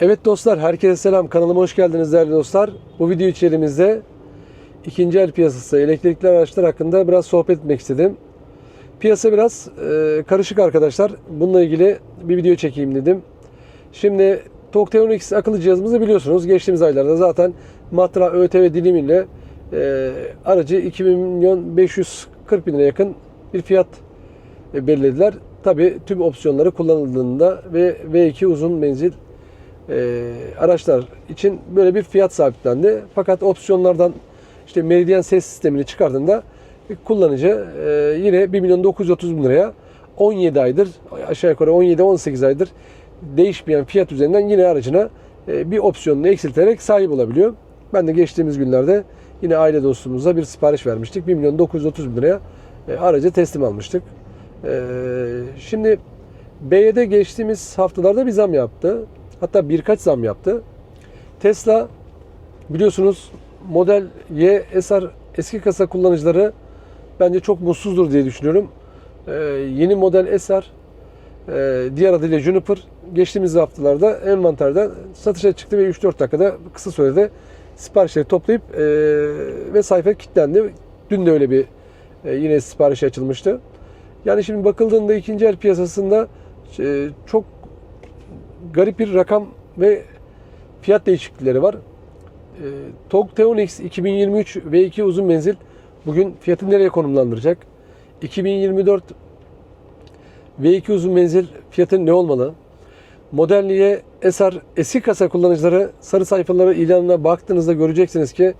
Evet dostlar, herkese selam. Kanalıma hoş geldiniz değerli dostlar. Bu video içerimizde ikinci el piyasası, elektrikli araçlar hakkında biraz sohbet etmek istedim. Piyasa biraz e, karışık arkadaşlar. Bununla ilgili bir video çekeyim dedim. Şimdi Tokteonix akıllı cihazımızı biliyorsunuz. Geçtiğimiz aylarda zaten Matra ÖTV dilimiyle e, aracı 2 milyon 540 bin lira yakın bir fiyat e, belirlediler. Tabi tüm opsiyonları kullanıldığında ve V2 uzun menzil e, araçlar için böyle bir fiyat sabitlendi. Fakat opsiyonlardan işte meridyen ses sistemini çıkardığında kullanıcı e, yine 1 milyon 930 bin liraya 17 aydır aşağı yukarı 17-18 aydır değişmeyen fiyat üzerinden yine aracına e, bir opsiyonunu eksilterek sahip olabiliyor. Ben de geçtiğimiz günlerde yine aile dostumuza bir sipariş vermiştik. 1 milyon 930 bin liraya e, aracı teslim almıştık. E, şimdi BYD geçtiğimiz haftalarda bir zam yaptı. Hatta birkaç zam yaptı. Tesla biliyorsunuz Model Y SR eski kasa kullanıcıları bence çok mutsuzdur diye düşünüyorum. Ee, yeni model SR e, diğer adıyla Juniper geçtiğimiz haftalarda envanterden satışa çıktı ve 3-4 dakikada kısa sürede siparişleri toplayıp e, ve sayfa kilitlendi. Dün de öyle bir e, yine sipariş açılmıştı. Yani şimdi bakıldığında ikinci el piyasasında e, çok garip bir rakam ve fiyat değişiklikleri var. E, TOG Teonix 2023 V2 uzun menzil bugün fiyatı nereye konumlandıracak? 2024 V2 uzun menzil fiyatı ne olmalı? Modelliye SR eski kasa kullanıcıları sarı sayfaları ilanına baktığınızda göreceksiniz ki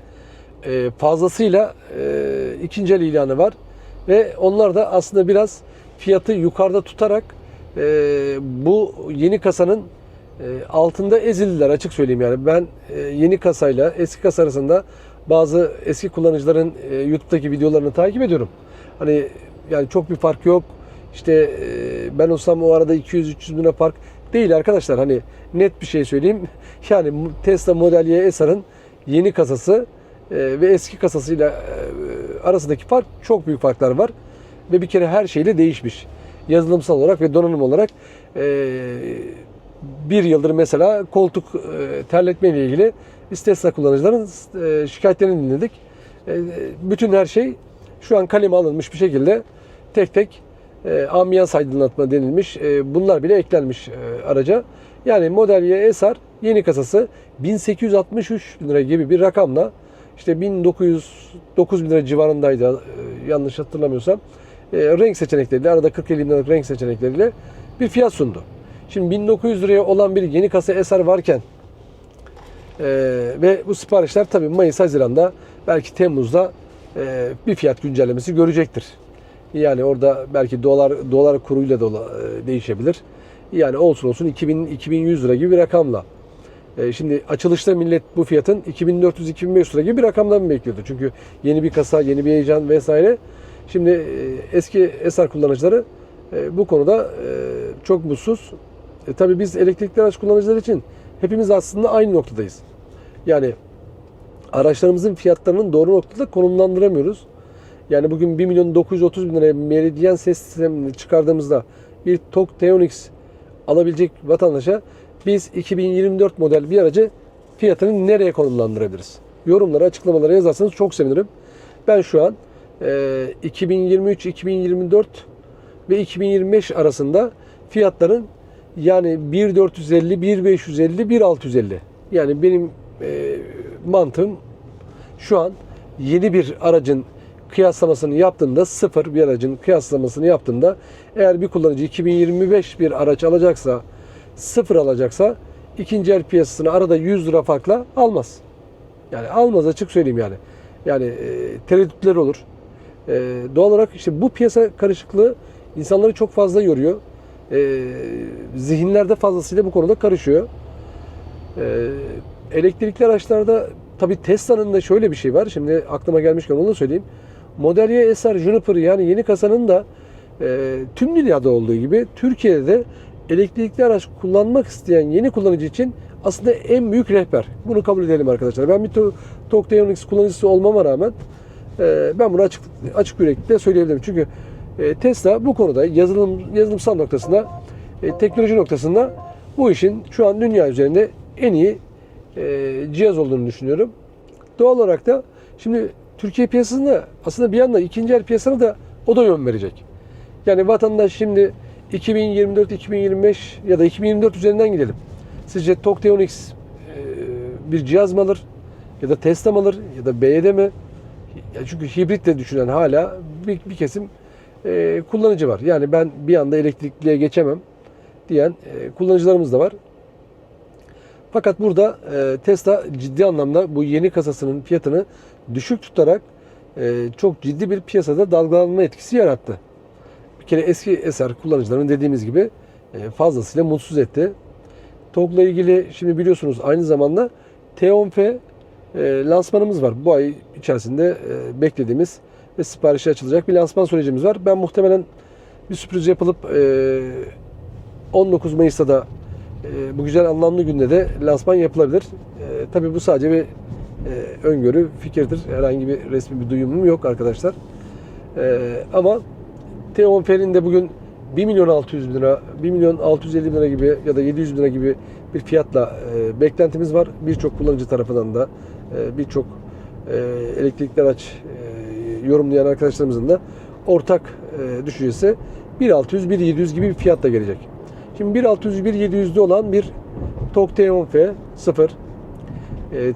e, fazlasıyla e, ikinci el ilanı var. Ve onlar da aslında biraz fiyatı yukarıda tutarak e, bu yeni kasanın e, altında ezildiler açık söyleyeyim yani. Ben e, yeni kasayla eski kasa arasında bazı eski kullanıcıların e, YouTube'daki videolarını takip ediyorum. Hani yani çok bir fark yok. İşte e, ben olsam o arada 200-300 bin lira fark değil arkadaşlar. Hani net bir şey söyleyeyim. Yani Tesla Model Y SR'ın yeni kasası e, ve eski kasasıyla e, arasındaki fark çok büyük farklar var. Ve bir kere her şeyle değişmiş. Yazılımsal olarak ve donanım olarak e, bir yıldır mesela koltuk e, terletme ile ilgili biz Tesla kullanıcıların e, şikayetlerini dinledik. Bütün her şey şu an kaleme alınmış bir şekilde tek tek ambiyans aydınlatma denilmiş. Bunlar bile eklenmiş araca. Yani Model Y SR yeni kasası 1863 lira gibi bir rakamla işte 1909 bin lira civarındaydı yanlış hatırlamıyorsam. E, renk seçenekleriyle arada 40-50 bin liralık renk seçenekleriyle bir fiyat sundu. Şimdi 1900 liraya olan bir yeni kasa SR varken e, ve bu siparişler tabii Mayıs, Haziran'da belki Temmuz'da e, bir fiyat güncellemesi görecektir. Yani orada belki dolar dolar kuruyla da değişebilir. Yani olsun olsun 2000 2100 lira gibi bir rakamla. Şimdi açılışta millet bu fiyatın 2400-2500 lira gibi bir rakamdan bekliyordu. Çünkü yeni bir kasa, yeni bir heyecan vesaire. Şimdi e, eski SR kullanıcıları e, bu konuda e, çok mutsuz. E, tabii biz elektrikli araç kullanıcıları için hepimiz aslında aynı noktadayız. Yani araçlarımızın fiyatlarının doğru noktada konumlandıramıyoruz. Yani bugün 1 milyon 930 bin liraya meridyen ses sistemini çıkardığımızda bir TOG Teonix alabilecek vatandaşa biz 2024 model bir aracı fiyatını nereye konumlandırabiliriz? Yorumlara, açıklamalara yazarsanız çok sevinirim. Ben şu an e, 2023, 2024 ve 2025 arasında fiyatların yani 1450, 1550, 1650. Yani benim e, mantığım şu an yeni bir aracın kıyaslamasını yaptığında sıfır bir aracın kıyaslamasını yaptığında eğer bir kullanıcı 2025 bir araç alacaksa sıfır alacaksa ikinci el piyasasını arada 100 lira farkla almaz. Yani almaz açık söyleyeyim yani. Yani e, tereddütler olur. E, doğal olarak işte bu piyasa karışıklığı insanları çok fazla yoruyor. E, zihinlerde fazlasıyla bu konuda karışıyor. E, elektrikli araçlarda tabi Tesla'nın da şöyle bir şey var. Şimdi aklıma gelmişken onu da söyleyeyim. Model Y SR Juniper yani yeni kasanın da e, tüm dünyada olduğu gibi Türkiye'de de elektrikli araç kullanmak isteyen yeni kullanıcı için aslında en büyük rehber. Bunu kabul edelim arkadaşlar. Ben bir Tok Teonix kullanıcısı olmama rağmen e, ben bunu açık açık yüreklilikle söyleyebilirim. Çünkü e, Tesla bu konuda yazılım yazılımsal noktasında, e, teknoloji noktasında bu işin şu an dünya üzerinde en iyi e, cihaz olduğunu düşünüyorum. Doğal olarak da şimdi Türkiye piyasasında aslında bir yandan ikinci el piyasasına da o da yön verecek. Yani vatandaş şimdi 2024-2025 ya da 2024 üzerinden gidelim. Sizce TOG T10X bir cihaz mı alır? Ya da Tesla mı alır? Ya da BYD mi? Ya çünkü hibrit de düşünen hala bir, bir kesim e, kullanıcı var. Yani ben bir anda elektrikliye geçemem diyen e, kullanıcılarımız da var. Fakat burada e, Tesla ciddi anlamda bu yeni kasasının fiyatını düşük tutarak e, çok ciddi bir piyasada dalgalanma etkisi yarattı. Bir kere eski eser kullanıcılarının dediğimiz gibi e, fazlasıyla mutsuz etti. TOG'la ilgili şimdi biliyorsunuz aynı zamanda T10F e, lansmanımız var. Bu ay içerisinde e, beklediğimiz ve siparişe açılacak bir lansman sürecimiz var. Ben muhtemelen bir sürpriz yapılıp e, 19 Mayıs'ta da e, bu güzel anlamlı günde de lansman yapılabilir. E, tabii bu sadece bir e, öngörü, fikirdir. Herhangi bir resmi bir duyumum yok arkadaşlar. E, ama T10F'nin de bugün 1 milyon 600 bin lira, 1 milyon 650 bin lira gibi ya da 700 bin lira gibi bir fiyatla e, beklentimiz var. Birçok kullanıcı tarafından da e, birçok e, elektrikli araç e, yorumlayan arkadaşlarımızın da ortak e, düşüncesi 1.600-1.700 gibi bir fiyatla gelecek. Şimdi 1.600-1.700'de olan bir TOG T10F 0 e,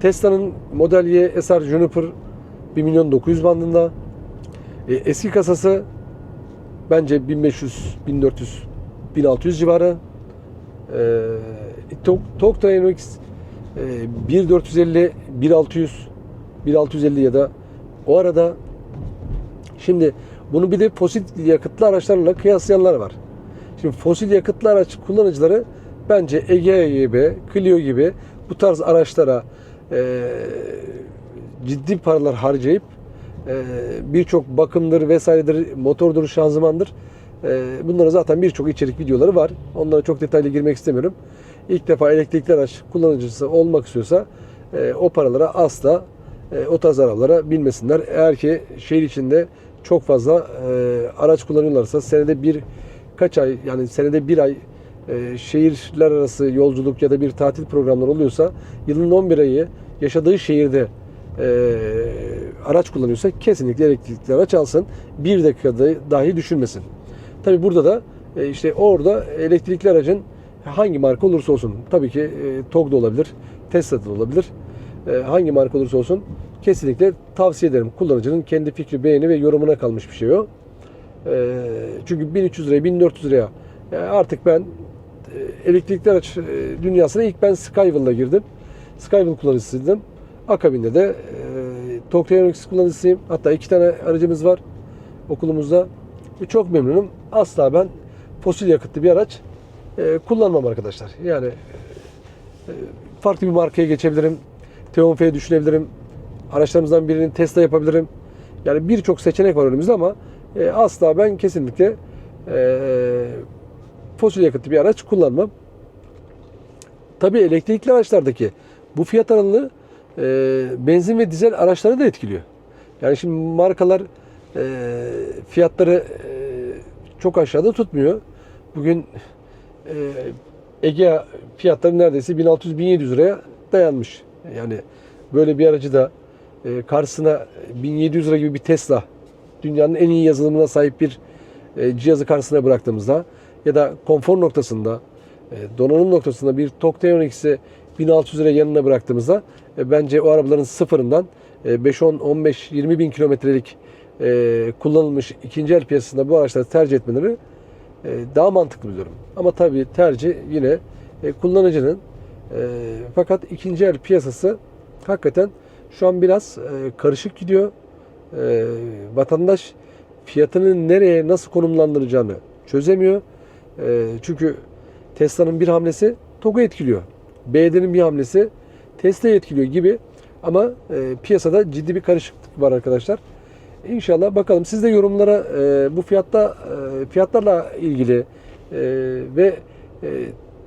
Tesla'nın Model Y SR Juniper 1 milyon 900 bandında e, eski kasası bence 1500, 1400, 1600 civarı. E, Tok, Tok e, 1450, 1600, 1650 ya da o arada şimdi bunu bir de fosil yakıtlı araçlarla kıyaslayanlar var. Şimdi fosil yakıtlı araç kullanıcıları bence Egea gibi, Clio gibi bu tarz araçlara e, ciddi paralar harcayıp e, birçok bakımdır vesairedir, motordur, şanzımandır. E, bunlara zaten birçok içerik videoları var. Onlara çok detaylı girmek istemiyorum. İlk defa elektrikli araç kullanıcısı olmak istiyorsa e, o paralara asla e, o tarz arabalara binmesinler. Eğer ki şehir içinde çok fazla e, araç kullanıyorlarsa senede bir kaç ay yani senede bir ay e, şehirler arası yolculuk ya da bir tatil programları oluyorsa yılın 11 ayı yaşadığı şehirde e, araç kullanıyorsa kesinlikle elektrikli araç alsın. Bir dakikada dahi düşünmesin. Tabi burada da e, işte orada elektrikli aracın hangi marka olursa olsun tabii ki e, TOG da olabilir, Tesla da olabilir. E, hangi marka olursa olsun kesinlikle tavsiye ederim. Kullanıcının kendi fikri, beğeni ve yorumuna kalmış bir şey o. E, çünkü 1300 liraya, 1400 liraya e, artık ben e, elektrikli araç e, dünyasına ilk ben Skywell'la girdim. Skywell kullanıcısıydım. Akabinde de e, TOG T10X kullanıcısıyım. Hatta iki tane aracımız var okulumuzda. E, çok memnunum. Asla ben fosil yakıtlı bir araç e, kullanmam arkadaşlar. Yani e, farklı bir markaya geçebilirim. T10F düşünebilirim. Araçlarımızdan birini Tesla yapabilirim. Yani birçok seçenek var önümüzde ama e, asla ben kesinlikle e, fosil yakıtlı bir araç kullanmam. Tabii elektrikli araçlardaki bu fiyat aralığı e, benzin ve dizel araçları da etkiliyor. Yani şimdi markalar e, fiyatları e, çok aşağıda tutmuyor. Bugün e, Egea fiyatları neredeyse 1600-1700 liraya dayanmış. Yani böyle bir aracı da e, karşısına 1700 lira gibi bir Tesla dünyanın en iyi yazılımına sahip bir e, cihazı karşısına bıraktığımızda ya da konfor noktasında e, donanım noktasında bir TOG T10X'i 1600 lira yanına bıraktığımızda bence o arabaların sıfırından e, 5, 10, 15, 20 bin kilometrelik kullanılmış ikinci el piyasasında bu araçları tercih etmeleri daha mantıklı buluyorum. Ama tabii tercih yine e, kullanıcının e, fakat ikinci el piyasası hakikaten şu an biraz e, karışık gidiyor. E, vatandaş fiyatını nereye nasıl konumlandıracağını çözemiyor. E, çünkü Tesla'nın bir hamlesi TOG'u etkiliyor. BYD'nin bir hamlesi Tesla'yı etkiliyor gibi ama e, piyasada ciddi bir karışıklık var arkadaşlar. İnşallah bakalım siz de yorumlara e, bu fiyatta e, fiyatlarla ilgili e, ve e,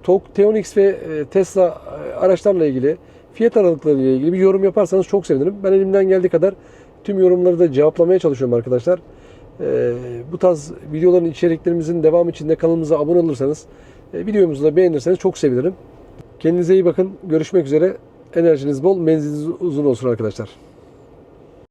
TOG, T10X ve e, Tesla e, araçlarla ilgili fiyat aralıkları ile ilgili bir yorum yaparsanız çok sevinirim. Ben elimden geldiği kadar tüm yorumları da cevaplamaya çalışıyorum arkadaşlar. E, bu tarz videoların içeriklerimizin devam içinde kanalımıza abone olursanız, e, videomuzu da beğenirseniz çok sevinirim. Kendinize iyi bakın. Görüşmek üzere. Enerjiniz bol, menziliniz uzun olsun arkadaşlar.